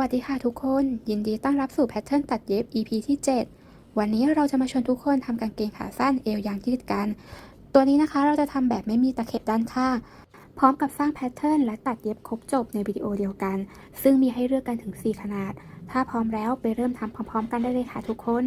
วัสดีค่ะทุกคน ยินดีต้อนรับสู่แพทเทิร์นตัดเย็บ EP ที่ 7 วันนี้เราจะมาชวนทุกคนทำกางเกงขาสั้นเอวยางยืดกัน ตัวนี้นะคะเราจะทำแบบไม่มีตะเข็บด้านข้างพร้อมกับสร้างแพทเทิร์นและตัดเย็บครบจบในวิดีโอเดียวกัน ซึ่งมีให้เลือกกันถึง 4 ขนาด ถ้าพร้อมแล้วไปเริ่มทำพร้อม ๆ กันได้เลยค่ะทุกคน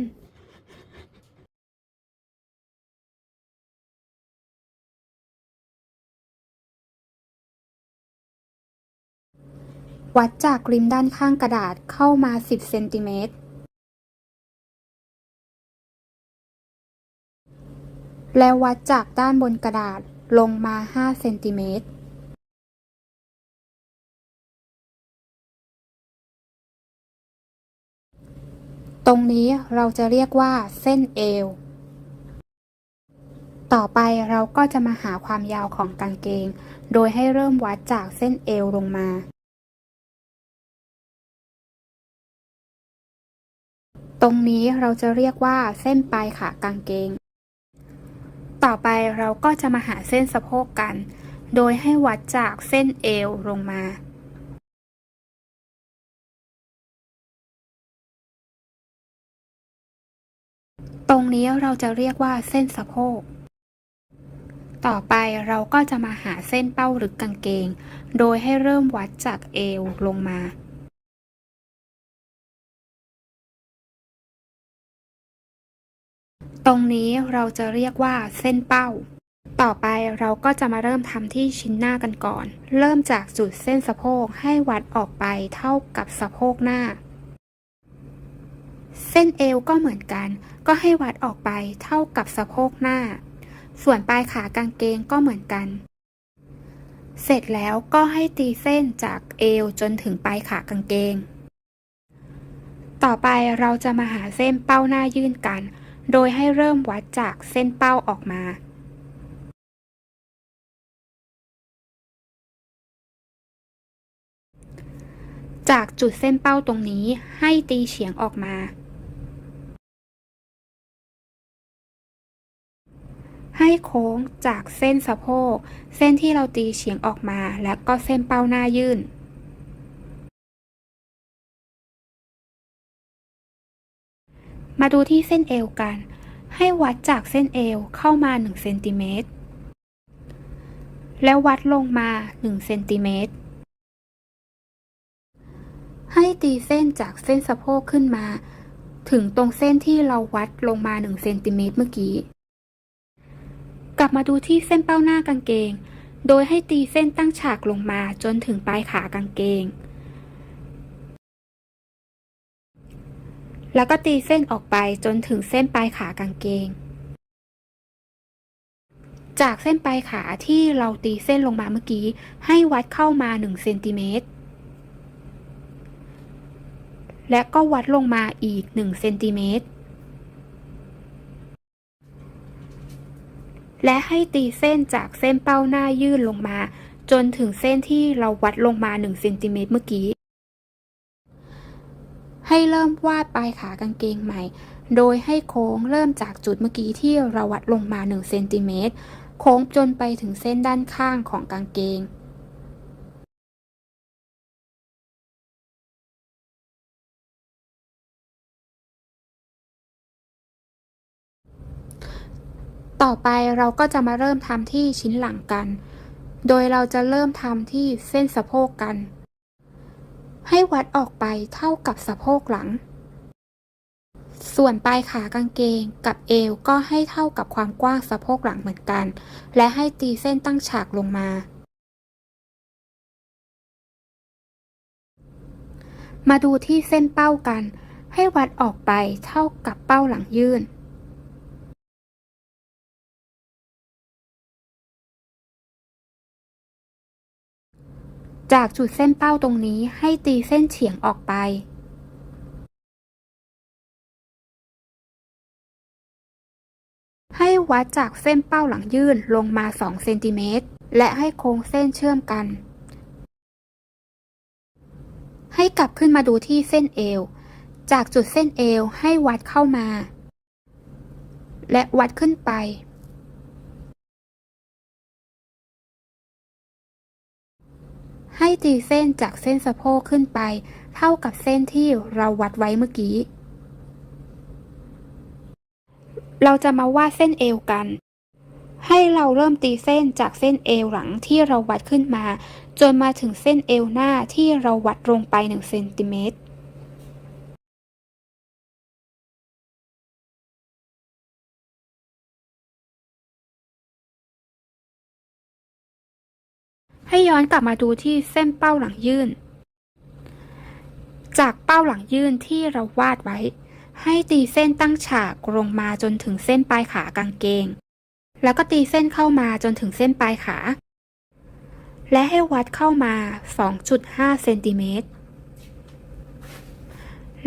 วัดจากริมด้านข้างกระดาษเข้ามา 10 เซนติเมตร และวัดจากด้านบนกระดาษลงมา 5 เซนติเมตร ตรงนี้เราจะเรียกว่าเส้นเอว ต่อไปเราก็จะมาหาความยาวของกางเกง โดยให้เริ่มวัดจากเส้นเอวลงมา ตรงนี้เราจะเรียกว่าเส้นปลายขากางเกง ต่อไปเราก็จะมาหาเส้นสะโพกกัน โดยให้วัดจากเส้นเอวลงมาตรงนี้เราจะเรียกว่าเส้นสะโพก ต่อไปเราก็จะมาหาเส้นเป้าหรือกางเกง โดยให้เริ่มวัดจากเอวลงมา ตรงนี้เราจะเรียกว่าเส้นเป้า ต่อไปเราก็จะมาเริ่มทำที่ชิ้นหน้ากันก่อน เริ่มจากจุดเส้นสะโพกให้วัดออกไปเท่ากับสะโพกหน้า เส้นเอวก็เหมือนกัน ก็ให้วัดออกไปเท่ากับสะโพกหน้า ส่วนปลายขากางเกงก็เหมือนกัน เสร็จแล้วก็ให้ตีเส้นจากเอวจนถึงปลายขากางเกง ต่อไปเราจะมาหาเส้นเป้าหน้ายื่นกัน โดยให้เริ่มวัดจากเส้นเป้าออกมาจากจุดเส้นเป้าตรงนี้ให้ตีเฉียงออกมา ให้โค้งจากเส้นสะโพก เส้นที่เราตีเฉียงออกมา และก็เส้นเป้าหน้ายื่น มาดูที่เส้นเอวกัน ให้วัดจากเส้นเอวเข้ามา1เซนติเมตร แล้ววัดลงมา1เซนติเมตร ให้ตีเส้นจากเส้นสะโพกขึ้นมา ถึงตรงเส้นที่เราวัดลงมา1เซนติเมตรเมื่อกี้ กลับมาดูที่เส้นเป้าหน้ากางเกง โดยให้ตีเส้นตั้งฉากลงมาจนถึงปลายขากางเกง แล้วก็ตีเส้นออกไปจนถึงเส้นปลายขากางเกง จากเส้นปลายขาที่เราตีเส้นลงมาเมื่อกี้ ให้วัดเข้ามา1เซนติเมตรและก็วัดลงมาอีก1เซนติเมตรและให้ตีเส้นจากเส้นเป้าหน้ายื่นลงมา จนถึงเส้นที่เราวัดลงมา1เซนติเมตรเมื่อกี้ ให้เริ่มวาดปลายขากางเกงใหม่ โดยให้โค้งเริ่มจากจุดเมื่อกี้ที่เราวัดลงมา1เซนติเมตรโค้งจนไปถึงเส้นด้านข้างของกางเกงต่อไปเราก็จะมาเริ่มทำที่ชิ้นหลังกัน โดยเราจะเริ่มทำที่เส้นสะโพกกัน ให้วัดออกไปเท่ากับสะโพกหลัง ส่วนปลายขากางเกงกับเอวก็ให้เท่ากับความกว้างสะโพกหลังเหมือนกัน และให้ตีเส้นตั้งฉากลงมา มาดูที่เส้นเป้ากัน ให้วัดออกไปเท่ากับเป้าหลังยื่น จากจุดเส้นเป้าตรงนี้ให้ตีเส้นเฉียงออกไป ให้วัดจากเส้นเป้าหลังยื่นลงมา 2 เซนติเมตร และให้โค้งเส้นเชื่อมกัน ให้กลับขึ้นมาดูที่เส้นเอว จากจุดเส้นเอวให้วัดเข้ามา และวัดขึ้นไป ให้ตีเส้นจากเส้นสะโพกขึ้นไป เท่ากับเส้นที่เราวัดไว้เมื่อกี้ เราจะมาวาดเส้นเอวกัน ให้เราเริ่มตีเส้นจากเส้นเอวหลังที่เราวัดขึ้นมา จนมาถึงเส้นเอวหน้าที่เราวัดลงไป1เซนติเมตร ให้ย้อนกลับมาดูที่เส้นเป้าหลังยื่น จากเป้าหลังยื่นที่เราวาดไว้ ให้ตีเส้นตั้งฉากลงมาจนถึงเส้นปลายขากางเกง แล้วก็ตีเส้นเข้ามาจนถึงเส้นปลายขา และให้วัดเข้ามา 2.5 เซนติเมตร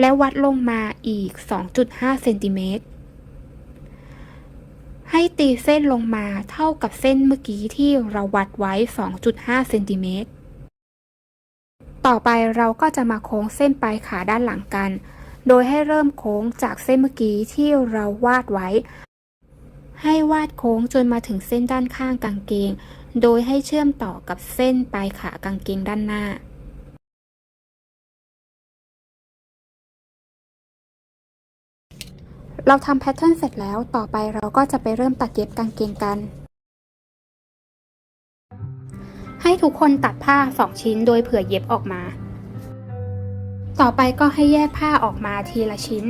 และวัดลงมาอีก 2.5 เซนติเมตร ให้ตีเส้นลงมาเท่ากับเส้นเมื่อกี้ที่เราวัดไว้ 2.5 เซนติเมตร ต่อไปเราก็จะมาโค้งเส้นปลายขาด้านหลังกัน โดยให้เริ่มโค้งจากเส้นเมื่อกี้ที่เราวาดไว้ ให้วาดโค้งจนมาถึงเส้นด้านข้างกางเกง โดยให้เชื่อมต่อกับเส้นปลายขากางเกงด้านหน้า เราทำแพทเทิร์นเสร็จแล้วต่อไปเราก็จะไปเริ่มตัดเย็บกางเกงกัน ให้ทุกคนตัดผ้า 2 ชิ้นโดยเผื่อเย็บออกมา ต่อไปก็ให้แยกผ้าออกมาทีละชิ้น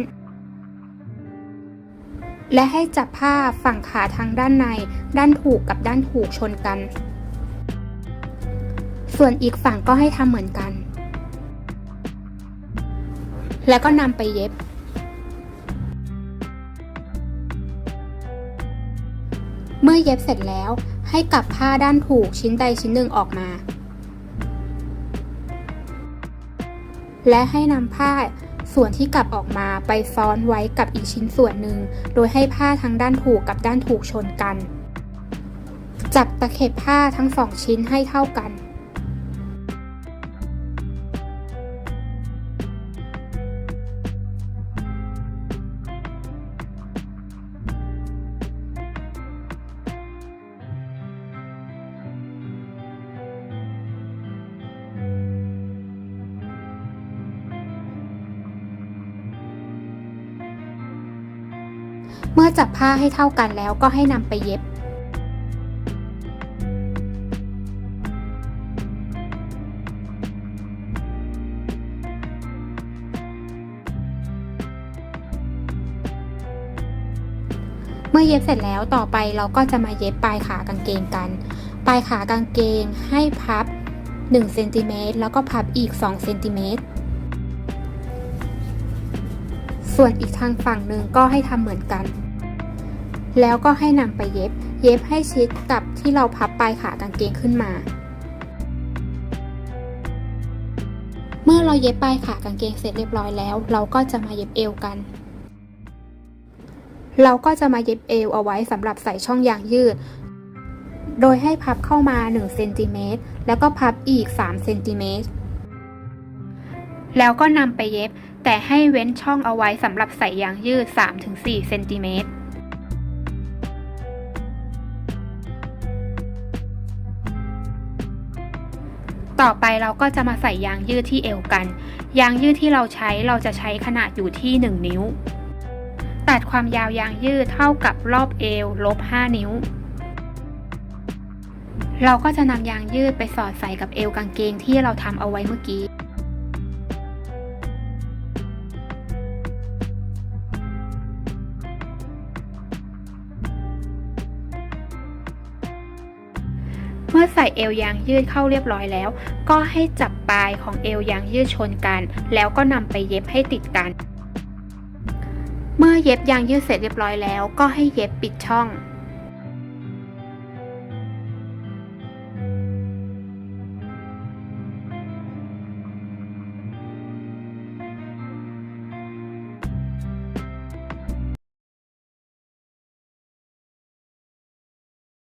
และให้จับผ้าฝั่งขาทางด้านใน ด้านถูกกับด้านถูกชนกัน ส่วนอีกฝั่งก็ให้ทำเหมือนกัน แล้วก็นำไปเย็บ มื่อเย็บเสร็จแล้ว ให้กลับผ้าด้านถูกชิ้นใดชิ้นหนึ่งออกมา และให้นำผ้าส่วนที่กลับออกมาไปซ้อนไว้กับอีกชิ้นส่วนหนึ่ง โดยให้ผ้าทั้งด้านถูกกับด้านถูกชนกัน จับตะเข็บผ้าทั้งสองชิ้นให้เท่ากัน มื่อจับผ้าให้เท่ากันแล้วก็ให้นำไปเย็บเมื่อเย็บเสร็จแล้วต่อไปเราก็จะมาเย็บปลายขากางเกงกัน ปลายขากางเกงให้พับ1เซนติเมตรแล้วก็พับอีก2เซนติเมตร ส่วนอีกทางฝั่งหนึ่งก็ให้ทำเหมือนกัน แล้วก็ให้นำไปเย็บ เย็บให้ชิดกับที่เราพับปลายขากางเกงขึ้นมา เมื่อเราเย็บปลายขากางเกงเสร็จเรียบร้อยแล้ว เราก็จะมาเย็บเอวกัน เราก็จะมาเย็บเอวเอาไว้สำหรับใส่ช่องยางยืด โดยให้พับเข้ามา1เซนติเมตรแล้วก็พับอีก3เซนติเมตรแล้วก็นำไปเย็บ แต่ให้เว้นช่องเอาไว้สำหรับใส่ยางยืด 3-4เซนติเมตร ต่อไปเราก็จะมาใส่ยางยืดที่เอวกัน ยางยืดที่เราใช้เราจะใช้ขนาดอยู่ที่ 1 นิ้ว ตัดความยาวยางยืดเท่ากับรอบเอวลบ 5 นิ้ว เราก็จะนำยางยืดไปสอดใส่กับเอวกางเกงที่เราทำเอาไว้เมื่อกี้ มื่อใส่เอวยางยืดเข้าเรียบร้อยแล้ว ก็ให้จับปลายของเอวยางยืดชนกัน แล้วก็นำไปเย็บให้ติดกัน เมื่อเย็บยางยืดเสร็จเรียบร้อยแล้ว ก็ให้เย็บปิดช่อง